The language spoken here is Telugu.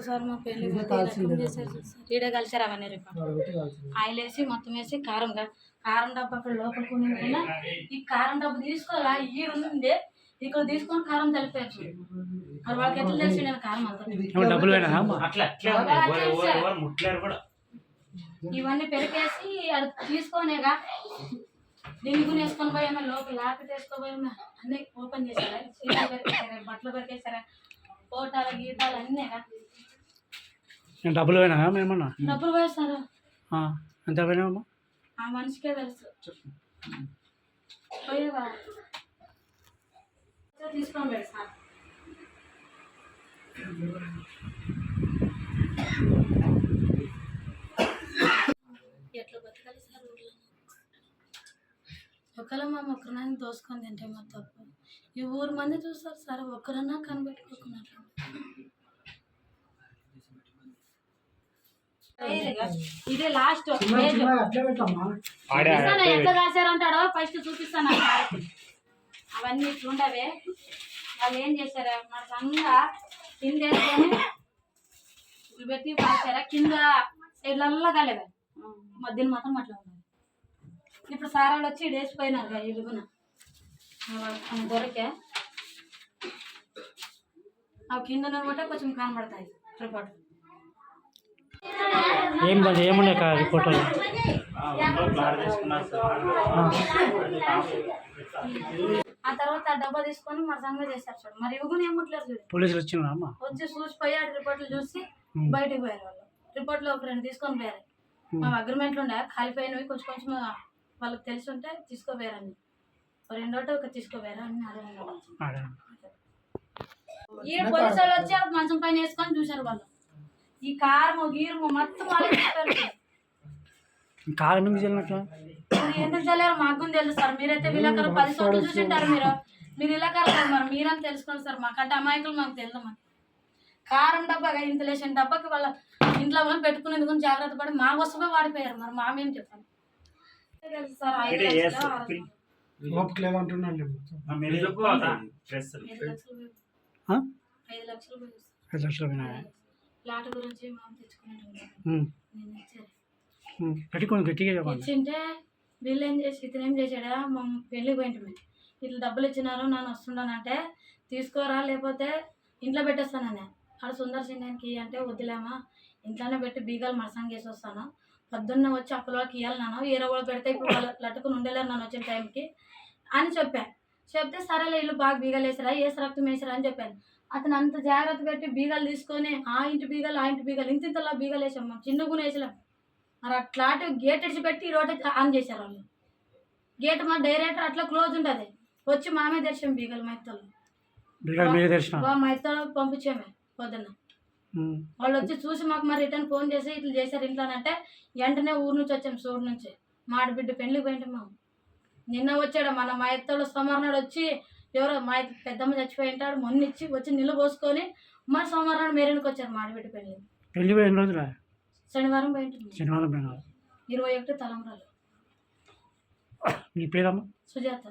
సార్ మా పెళ్ళి ఈడ కలిసారు అవన్నీ ఆయిల్ వేసి మొత్తం వేసి కారం గా- కారం డబ్బు అక్కడ లోపల కొనుక్కున్నా ఈ కారం డబ్బు తీసుకోవాలా? ఈ ఉంది. ఇక్కడ తీసుకొని కారం తెలిపారు మరి వాళ్ళకి ఎట్లా తెలిసి నేను కారం అంతా. ఇవన్నీ పెరికేసి అది తీసుకోనేగా. దీని గురించి వేసుకొని పోయామా లోపల లాకెట్ వేసుకోపోయామా అన్ని ఓపెన్ చేశారా? బట్టలు పెరికేశారా ఫోటాలు గీతాలు అన్నీగా నేను డబ్బులు పోయినా అమ్మా ఏమన్నా? డబ్బులు పోయేస్తారు? ఎంత పోయినావమ్మా ఆ మనిషికే తెలుసు. పోయేవా? తీసుకోండి మేడం సార్. ఎట్లా బతకాలి సార్ ఊర్లో? ఒకళ్ళ మా ఒక్కరినైనా దోసుకొని తింటే మా తప్పు. ఈ ఊరు మంది చూస్తారు సార్ ఒక్కరన్నా కనిపెట్టుకోకున్నారు. ఇదే లాస్ట్ ఎట్లా రాశారంటాడో ఫస్ట్ చూపిస్తాను. అవన్నీ ఇట్లుండవే. వాళ్ళు ఏం చేశారా? మన సంగా కింద పెట్టి రాశారా కింద సైడ్లల్లా కలవే. మధ్యన మాత్రం అట్లా ఇప్పుడు సారాలు వచ్చి ఇటు వేసిపోయినారు ఇరుగున దొరికే. అవి కింద కూడా కొంచెం కనబడతాయి రిపోర్ట్. ఏం కాదు ఏమున్నాయి కా రిపోర్ట్లో? ప్లాన్ చేసుకున్నారు సార్ ఆ తర్వాత ఆ డబ్బా తీసుకొని మన సంగతి చేశారు చూడు. మరి ఇవి కూడా ఏం ముట్లేరు చూడు. పోలీసులు అమ్మా? వచ్చి చూసిపోయి ఆ రిపోర్ట్లు చూసి బయటకు పోయారు వాళ్ళు. రిపోర్ట్లు ఒక రెండు తీసుకొని పోయారు. మా అగ్రిమెంట్లు ఉండే కాలిపోయినవి కొంచెం కొంచెం వాళ్ళకి తెలిసి ఉంటే తీసుకోపోయారని ఒక రెండోటి ఒక తీసుకోపోయారు అని. ఈ పోలీసు వాళ్ళు వచ్చి మంచం పైన వేసుకొని చూశారు వాళ్ళు. ఈ కారము గీరము మొత్తం వాళ్ళే కాలం ఎందుకు చెల్లినట్లా ఎందుకు తెలియారు మాకు తెలుసు సార్. మీరైతే విలాకరు పది చోట్ల చూసింటారు మీరు. మీరు ఇలాకారు సార్ మరి మీరని తెలుసుకోండి సార్ మాకంటే అమాయకులు మాకు తెలుసు మరి కారం డబ్బా ఇన్సులేషన్ డబ్బాకి వాళ్ళ ఇంట్లో వాళ్ళు పెట్టుకునేందుకు జాగ్రత్త పడి మా వస్తువే వాడిపోయారు. మరి మా మేము చెప్పాలి? తెలుసు సార్ ఐదు లక్షలు, లేదంటున్నాను ఐదు గట్టిగా చెప్పండి. వీళ్ళు ఏం చేసి ఇతను ఏం చేశాడా? మా పెళ్ళికి పోయింటే ఇట్లా డబ్బులు ఇచ్చినారు నన్ను వస్తున్నానంటే తీసుకోరా లేకపోతే ఇంట్లో పెట్టేస్తానని. ఆడ సుందర్ సింగానికి అంటే వద్దులేమా ఇంట్లోనే పెట్టి బీగాలు మరసంగా వేసి వస్తాను. పొద్దున్న వచ్చి అప్పులోకి ఇవ్వాలి నాన్న వేరే వాళ్ళు పెడితే ఇప్పుడు వాళ్ళు లట్టుకుని ఉండలేరు నన్ను వచ్చిన టైంకి అని చెప్పా. చెప్తే సరేలే ఇల్లు బాగా బీగాలు వేసారా వేసి రక్తం వేసారా అని చెప్పాను. అతను అంత జాగ్రత్త పెట్టి బీగాలు తీసుకొని ఆ ఇంటి బీగాలు ఆ ఇంటి బీగాలు ఇంత ఇంతలా బీగాలు వేసాం మేము చిన్న గుణ వేసలేం మరి అట్లాంటి గేట్ ఇడిచిపెట్టి ఈ రోడ్ ఆన్ చేశారు వాళ్ళు. గేట్ మా డైరెక్టర్ అట్లా క్లోజ్ ఉంటుంది. వచ్చి మామే తెరిచాం బీగలు తెలిసిన మా పంపించామే పొద్దున్న. వాళ్ళు వచ్చి చూసి మాకు మరి రిటర్న్ ఫోన్ చేసి ఇట్లా చేశారు ఇంట్లో అంటే వెంటనే ఊరు నుంచి వచ్చాం సూడు నుంచి. మాడిబిడ్డ పెళ్ళికి పోయింటాం మేము నిన్న వచ్చాడు మన మా ఎత్తడు సోమవారం వచ్చి ఎవరో మా పెద్దమ్మ చచ్చిపోయి ఉంటాడు మొన్న ఇచ్చి వచ్చి నిల్లు పోసుకొని మరి సోమవారం మేరేనికి వచ్చారు మాడిబిడ్డ పెళ్ళి. పెళ్ళి పోయి ఎన్ని రోజులు? శనివారం పోయింటాం శనివారం పోయినా ఇరవై ఒకటి తలంబ్రాలు. నీ పేరమ్మా? సుజాత.